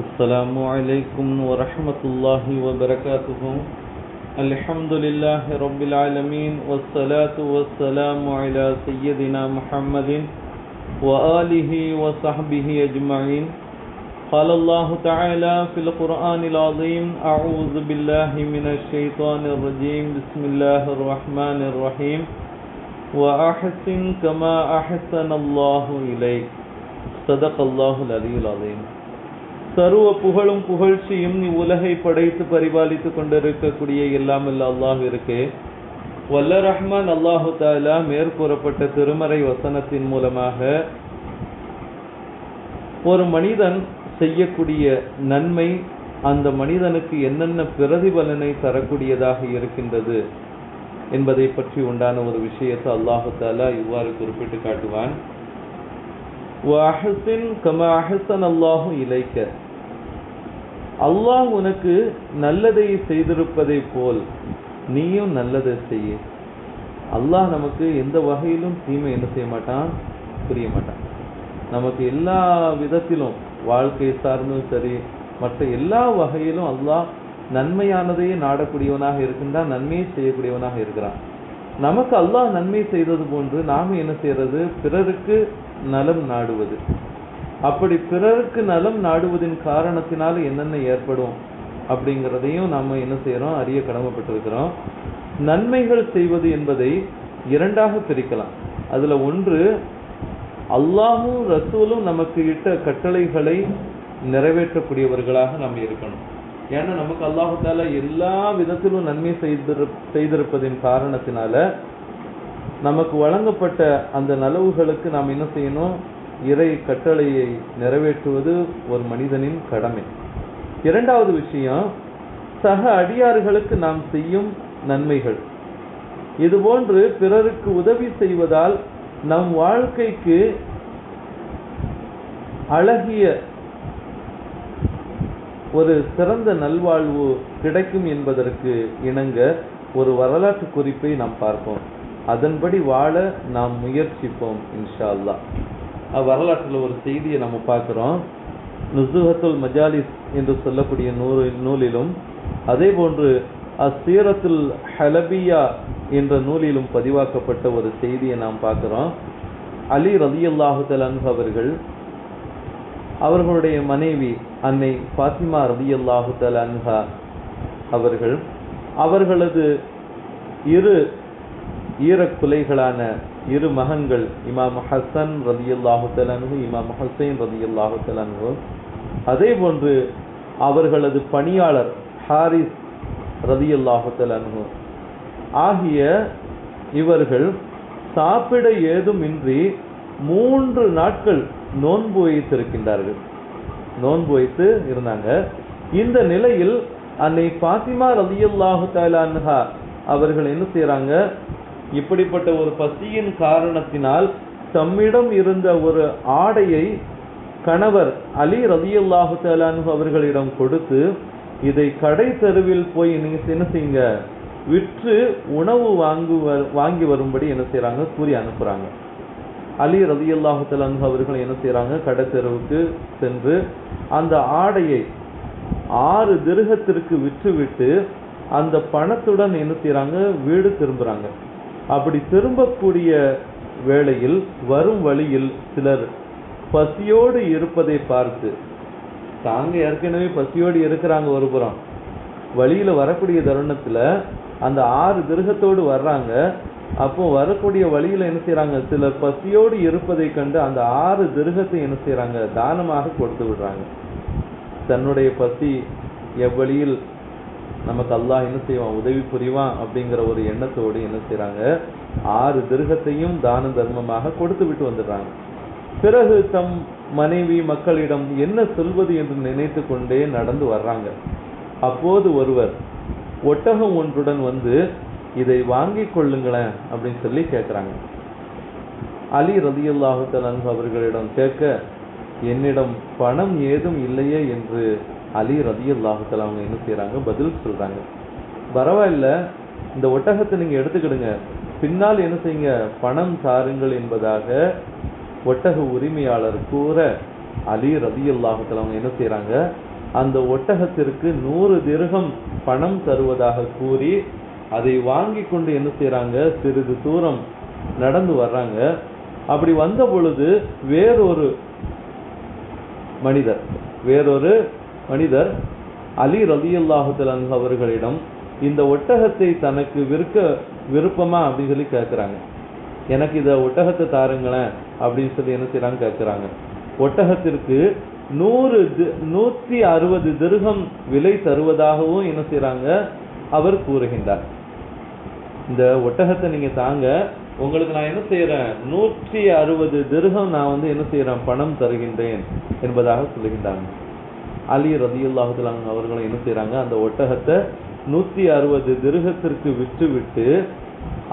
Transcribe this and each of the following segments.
السلام علیکم ورحمۃ اللہ وبرکاتہ الحمد للہ رب العالمین والصلاة والسلام علی سیدنا محمد وآلہ وصحبہ اجمعین قال اللہ تعالی فی القرآن العظیم اعوذ باللہ من الشیطان الرجیم بسم اللہ الرحمن الرحیم وَأَحْسِن كَمَا أَحْسَنَ اللَّهُ إِلَيْكَ. صدق اللہ العلی العظیم சர்வ புகழும் புகழ்ச்சியும் நீ உலகை படைத்து பரிபாலித்து கொண்டிருக்கக்கூடிய எல்லாம் இல்ல அல்லாஹ் இருக்கே. வல்ல ரஹ்மான் அல்லாஹு தாலா மேற்கூறப்பட்ட திருமறை வசனத்தின் மூலமாக ஒரு மனிதன் செய்யக்கூடிய நன்மை அந்த மனிதனுக்கு என்னென்ன பிரதிபலனை தரக்கூடியதாக இருக்கின்றது என்பதை பற்றி உண்டான ஒரு விஷயத்தை அல்லாஹு தாலா இவ்வாறு குறிப்பிட்டு காட்டுவான். வஹசின் கம அஹசன் அல்லாஹு இலைக்க. அல்லாஹ் உனக்கு நல்லதை செய்திருப்பதை போல் நீயும் நல்லதை செய்ய. அல்லாஹ் நமக்கு எந்த வகையிலும் தீமை என்ன செய்ய மாட்டான்? புரிய மாட்டான். நமக்கு எல்லா விதத்திலும் வாழ்க்கை சார்ந்தும் சரி மற்ற எல்லா வகையிலும் அல்லாஹ் நன்மையானதையே நாடக்கூடியவனாக இருக்கின்றான் நன்மையை செய்யக்கூடியவனாக இருக்கிறான். நமக்கு அல்லாஹ் நன்மை செய்தது போன்று நாம என்ன செய்யறது? பிறருக்கு நலம் நாடுவது. அப்படி பிறருக்கு நலம் நாடுவதின் காரணத்தினால என்னென்ன ஏற்படும் அப்படிங்கிறதையும் நாம என்ன செய்யறோம் அறிய கடமைப்பட்டிருக்கிறோம். நன்மைகள் செய்வது என்பதை இரண்டாக பிரிக்கலாம். அதுல ஒன்று அல்லாஹும் ரசூலும் நமக்கு இட்ட கட்டளைகளை நிறைவேற்றக்கூடியவர்களாக நாம் இருக்கணும். ஏன்னா நமக்கு அல்லாஹு தாலா எல்லா விதத்திலும் நன்மை செய்திரு செய்திருப்பதின் காரணத்தினால நமக்கு வழங்கப்பட்ட அந்த நலவுகளுக்கு நாம் என்ன செய்யணும்? இறை கட்டளையை நிறைவேற்றுவது ஒரு மனிதனின் கடமை. இரண்டாவது விஷயம் சக அடியார்களுக்கு நாம் செய்யும் நன்மைகள். இதுபோன்று பிறருக்கு உதவி செய்வதால் நம் வாழ்க்கைக்கு அழகிய ஒரு சிறந்த நல்வாழ்வு கிடைக்கும் என்பதற்கு இணங்க ஒரு வரலாற்று குறிப்பை நாம் பார்ப்போம். அதன்படி வாழ நாம் முயற்சிப்போம் இன்ஷா அல்லா வரலாற்றில் ஒரு செய்தியை நம்ம பார்க்குறோம். நுசுஹத்துல் மஜாலிஸ் என்று சொல்லக்கூடிய நூறு நூலிலும் அதே போன்று அசீரத்துல் ஹலபியா என்ற நூலிலும் பதிவாக்கப்பட்ட ஒரு செய்தியை நாம் பார்க்குறோம். அலி ரதி அல்லாஹு அவர்கள் அவர்களுடைய மனைவி அன்னை ஃபாத்திமா ரதி அல்லாஹு அன்ஹா அவர்கள் அவர்களது இரு ஈரக்குலைகளான இரு மகன்கள் இமாம் ஹசன் ரதி அல்லாஹு இமாம் ஹசைன் ரதி அல்லாஹு அதே போன்று அவர்களது பணியாளர் ஹாரிஸ் ரதி அல்லாஹு ஆகிய இவர்கள் சாப்பிட ஏதுமின்றி மூன்று நாட்கள் நோன்பு வைத்திருக்கின்றார்கள். நோன்பு வைத்து இருந்தாங்க. இந்த நிலையில் அன்னை பாத்திமா ரதியல்லாஹு தாலான்ஹா அவர்கள் என்ன செய்யறாங்க இப்படிப்பட்ட ஒரு பசியின் காரணத்தினால் தம்மிடம் இருந்த ஒரு ஆடையை கணவர் அலி ரதியல்லாஹு தலானு அவர்களிடம் கொடுத்து இதை கடை தெருவில் போய் நீங்க என்ன செய்யுங்க? விற்று உணவு வாங்கு வாங்கி வரும்படி என்ன செய்யறாங்க கூறி அனுப்புறாங்க. அலி ரதியல்லாஹு தலானு அவர்கள் என்ன செய்யறாங்க கடை தெருவுக்கு சென்று அந்த ஆடையை ஆறு திருகத்திற்கு விற்றுவிட்டு அந்த பணத்துடன் என்ன செய்யறாங்க வீடு திரும்புறாங்க. அப்படி திரும்பக்கூடிய வேளையில் வரும் வழியில் சிலர் பசியோடு இருப்பதை பார்த்து தாங்க ஏற்கனவே பசியோடு இருக்கிறாங்க ஒரு புறம். வழியில் வரக்கூடிய தருணத்தில் அந்த ஆறு திருகத்தோடு வர்றாங்க. அப்போ வரக்கூடிய வழியில் என்ன செய்கிறாங்க சிலர் பசியோடு இருப்பதை கண்டு அந்த ஆறு திருகத்தை என்ன செய்கிறாங்க தானமாக கொடுத்து விடுறாங்க. தன்னுடைய பசி எவ்வழியில் நமக்கு அல்லாஹ் என்ன செய்வான்? உதவி புரிவான் அப்படிங்கிற ஒரு எண்ணத்தோடு என்ன செய்யறாங்க ஆறு திருகத்தையும் தான தர்மமாக கொடுத்து விட்டு வந்துடுறாங்க. பிறகு தம் மனைவி மக்களிடம் என்ன சொல்வது என்று நினைத்து கொண்டே நடந்து வர்றாங்க. அப்போது ஒருவர் ஒட்டகம் ஒன்றுடன் வந்து இதை வாங்கிக் கொள்ளுங்களேன் அப்படின்னு சொல்லி கேட்குறாங்க அலி ரதியுல்லாஹு தலன் அவர்களிடம் கேட்க என்னிடம் பணம் ஏதும் இல்லையே என்று அலி ரதியுல்லாஹு அவங்க என்ன செய்கிறாங்க பதில் சொல்கிறாங்க பரவாயில்ல இந்த ஒட்டகத்தை நீங்கள் எடுத்துக்கிடுங்க. பின்னால் என்ன செய்யுங்க? பணம் தாருங்கள் என்பதாக ஒட்டக உரிமையாளர் கூற அலி ரதி அவங்க என்ன செய்கிறாங்க அந்த ஒட்டகத்திற்கு நூறு திருகம் பணம் தருவதாக கூறி அதை வாங்கி கொண்டு என்ன செய்கிறாங்க சிறிது தூரம் நடந்து வர்றாங்க. அப்படி வந்த பொழுது வேறொரு மனிதர் வேறொரு மனிதர் அலி ரலியல்லாஹு அவர்களிடம் இந்த ஒட்டகத்தை தனக்கு விற்க விருப்பமா அப்படின்னு சொல்லி கேட்குறாங்க எனக்கு இதை ஒட்டகத்தை தாருங்களேன் அப்படின்னு சொல்லி என்ன செய்யறாங்க கேட்குறாங்க ஒட்டகத்திற்கு நூறு தி- அறுபது திருகம் விலை தருவதாகவும் என்ன செய்கிறாங்க அவர் கூறுகின்றார். இந்த ஒட்டகத்தை நீங்கள் தாங்க உங்களுக்கு நான் என்ன செய்கிறேன் நூற்றி அறுபது திருகம் நான் வந்து என்ன செய்கிறேன் பணம் தருகின்றேன் என்பதாக சொல்லுகின்றாங்க. அலி ரதியுல்லாஹு அவர்களும் என்ன செய்கிறாங்க அந்த ஒட்டகத்தை நூற்றி அறுபது திருகத்திற்கு விற்று விட்டு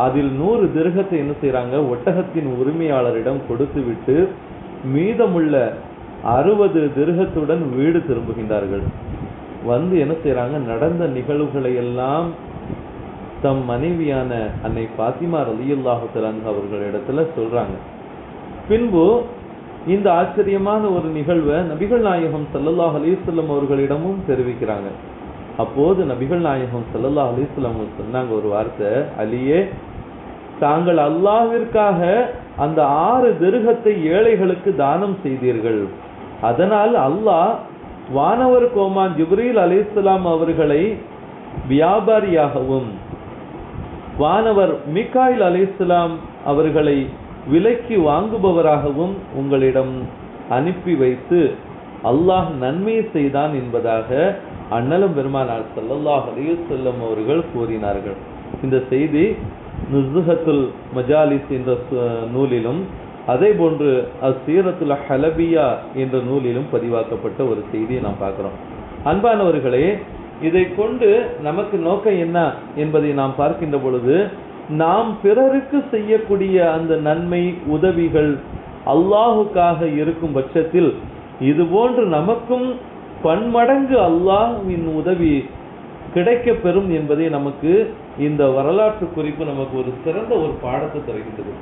அதில் நூறு திருகத்தை என்ன செய்கிறாங்க ஒட்டகத்தின் உரிமையாளரிடம் கொடுத்து விட்டு மீதமுள்ள அறுபது திருகத்துடன் வீடு திரும்புகின்றார்கள். வந்து என்ன செய்கிறாங்க நடந்த நிகழ்வுகளை எல்லாம் தம் மனைவியான அன்னை பாத்திமா ரலியல்லாஹு அவர்கள் இடத்துல சொல்கிறாங்க பின்பு இந்த ஆச்சரியமான ஒரு நிகழ்வை நபிகள் நாயகம் சல்லல்லாஹ் அலைஹி அவர்களிடமும் தெரிவிக்கிறாங்க. அப்போது நபிகள் நாயகம் ஸல்லல்லாஹு அலைஹி சொன்னாங்க ஒரு வார்த்தை அலியே தாங்கள் அல்லாஹ்விற்காக அந்த ஆறு திருகத்தை ஏழைகளுக்கு தானம் செய்தீர்கள். அதனால் அல்லாஹ் வானவர் கோமான் ஜிப்ரீல் அலிசலாம் அவர்களை வியாபாரியாகவும் வானவர் மிகாயில் அலைஹிஸ்ஸலாம் அவர்களை விலைக்கு வாங்குபவராகவும் உங்களிடம் அனுப்பி வைத்து அல்லாஹ் நன்மையை செய்தான் என்பதாக அண்ணலும் பெருமானார் சல்லல்லாஹ் அலைஹி அவர்கள் கூறினார்கள். இந்த செய்தி நுசுஹத்துல் மஜாலிஸ் என்ற சு- நூலிலும் அதே போன்று அசீரத்துல ஹலபியா என்ற நூலிலும் பதிவாக்கப்பட்ட ஒரு செய்தியை நாம் பார்க்குறோம். அன்பானவர்களே இதை கொண்டு நமக்கு நோக்கம் என்ன என்பதை நாம் பார்க்கின்ற பொழுது நாம் பிறருக்கு செய்யக்கூடிய அந்த நன்மை உதவிகள் அல்லாஹுக்காக இருக்கும் பட்சத்தில் இது போன்று நமக்கும் பன்மடங்கு அல்லாஹ்வின் உதவி கிடைக்கப்பெறும் என்பதை நமக்கு இந்த வரலாற்று குறிப்பு நமக்கு ஒரு சிறந்த ஒரு பாடத்தை தருகின்றது.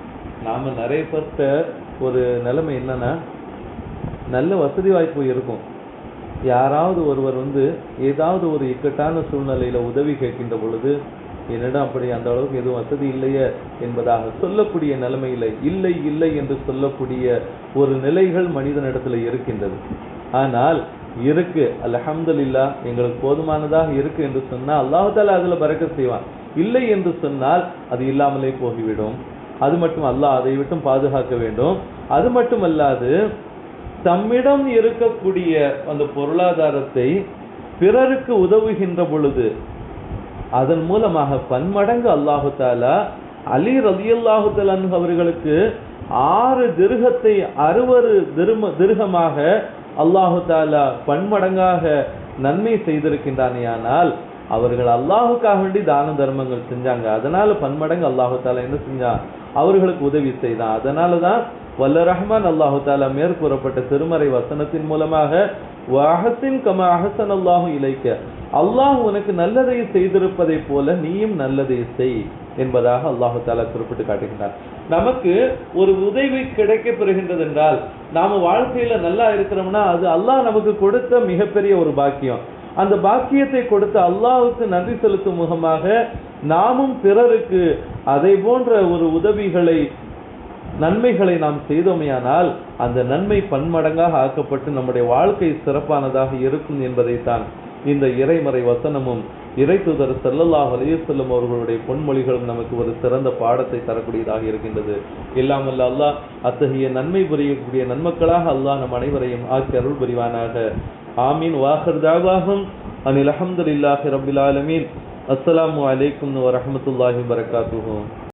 நாம் நிறைய ஒரு நிலைமை என்னன்னா நல்ல வசதி வாய்ப்பு இருக்கும். யாராவது ஒருவர் வந்து ஏதாவது ஒரு இக்கட்டான சூழ்நிலையில் உதவி கேட்கின்ற பொழுது என்னிடம் அப்படி அந்த அளவுக்கு எதுவும் வசதி இல்லையே என்பதாக சொல்லக்கூடிய நிலைமையில இல்லை இல்லை என்று சொல்லக்கூடிய ஒரு நிலைகள் மனிதனிடத்துல இருக்கின்றது. ஆனால் இருக்கு அலஹம்துல்லா எங்களுக்கு போதுமானதாக இருக்கு என்று சொன்னால் அல்லாஹால அதில் அதுல பறக்க செய்வான். இல்லை என்று சொன்னால் அது இல்லாமலே போய்விடும் அது மட்டும் அல்லாஹ் அதை விட்டும் பாதுகாக்க வேண்டும். அது மட்டுமல்லாது தம்மிடம் இருக்கக்கூடிய அந்த பொருளாதாரத்தை பிறருக்கு உதவுகின்ற பொழுது அதன் மூலமாக பன்மடங்கு அல்லாஹு தாலா அலி ரலியல்லாஹு தஆலா அவர்களுக்கு ஆறு திருகத்தை அறுவரு திரும திருகமாக அல்லாஹு தாலா பன்மடங்காக நன்மை செய்திருக்கின்றானேயானால் அவர்கள் அல்லாஹுக்காக வேண்டி தான தர்மங்கள் செஞ்சாங்க. அதனால பன்மடங்கு அல்லாஹு தாலா என்ன செஞ்சான்? அவர்களுக்கு உதவி செய்தான். அதனால தான் வல்ல ரஹ்மான் அல்லாஹு தாலா மேற்கூறப்பட்ட திருமறை வசனத்தின் மூலமாக வஹசின் கம அஹசன் அல்லாஹு இலைக்க அல்லாஹ் உனக்கு நல்லதை செய்திருப்பதை போல நீயும் நல்லதை செய் என்பதாக அல்லாஹு தாலா குறிப்பிட்டு காட்டுகின்றார் நமக்கு ஒரு உதவி கிடைக்க பெறுகின்றது என்றால் நாம வாழ்க்கையில நல்லா இருக்கிறோம்னா அது அல்லாஹ் நமக்கு கொடுத்த மிகப்பெரிய ஒரு பாக்கியம். அந்த பாக்கியத்தை கொடுத்த அல்லாஹுக்கு நன்றி செலுத்தும் முகமாக நாமும் பிறருக்கு அதை போன்ற ஒரு உதவிகளை நன்மைகளை நாம் செய்தோமையானால் அந்த நன்மை பன்மடங்காக ஆக்கப்பட்டு நம்முடைய வாழ்க்கை சிறப்பானதாக இருக்கும் என்பதைத்தான் இந்த இறைமறை வசனமும் இறைத்துதர் செல்லல்லாஹ் அலையுசல்லம் அவர்களுடைய பொன்மொழிகளும் நமக்கு ஒரு சிறந்த பாடத்தை தரக்கூடியதாக இருக்கின்றது. இல்லாமல் அல்லாஹ் அத்தகைய நன்மை புரியக்கூடிய நன்மக்களாக அல்லாஹ் நம் அனைவரையும் ஆக்கி அருள் புரிவானாக. ஆமீன். வாஹர் தாவாகும் அனில் அல்ஹம்துலில்லாஹி ரப்பில் ஆலமீன். அஸ்லாம் வலைக்கம் வரமத்துல்லாஹி வபரகாத்துஹு